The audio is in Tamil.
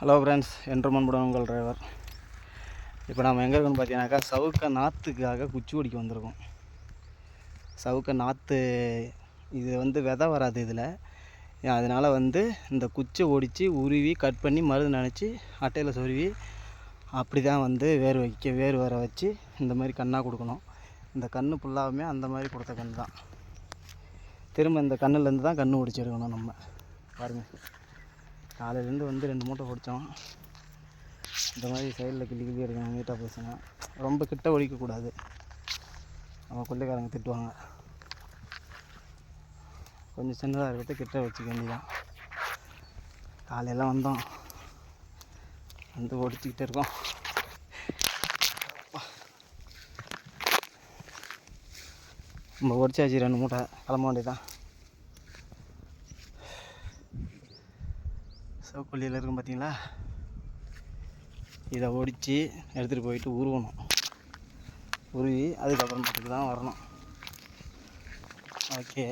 ஹலோ ஃப்ரெண்ட்ஸ் என்று மண்புடன் உங்கள் டிரைவர் இப்போ நம்ம எங்கே இருக்கோன்னு பார்த்தீங்கன்னாக்கா சவுக்க நாற்றுக்காக குச்சி ஒடிக்க வந்திருக்கோம். சவுக்க நாற்று இது வந்து விதை வராது இதில். அதனால் வந்து இந்த குச்சை ஒடித்து உருவி கட் பண்ணி மருந்து நினச்சி அட்டையில் சொருவி அப்படி தான் வந்து வேர் வைக்க வேர் வர வச்சு இந்த மாதிரி கண்ணாக கொடுக்கணும். இந்த கன்று ஃபுல்லாகவுமே அந்த மாதிரி கொடுத்த கன்று தான் திரும்ப இந்த கண்ணுலேருந்து தான் கன்று ஒடிச்சிருக்கணும் நம்ம. பாருங்கள் காலையிலேருந்து வந்து ரெண்டு மூட்டை பிடிச்சோம். இந்த மாதிரி சைடில் கிள்ளி கிள்ளி இருக்காங்க நீட்டாக பேசுங்க ரொம்ப கிட்ட ஒழிக்கக்கூடாது. நம்ம கொள்ளைக்காரங்க திட்டுவாங்க. கொஞ்சம் சின்னதாக இருக்கிறத கிட்ட வச்சுக்க வேண்டியதான் காலையில் வந்தோம். வந்து ஒடிச்சிக்கிட்டு இருக்கோம். நம்ம ஒடிச்சாச்சு ரெண்டு மூட்டை. கிளம்ப வேண்டியதான் சவுக்கொல்லியில் இருக்கும் பார்த்தீங்களா? இதை ஒடித்து எடுத்துகிட்டு போயிட்டு உருவணும். உருவி அதுக்கப்புறமேட்டுக்கு தான் வரணும். ஓகே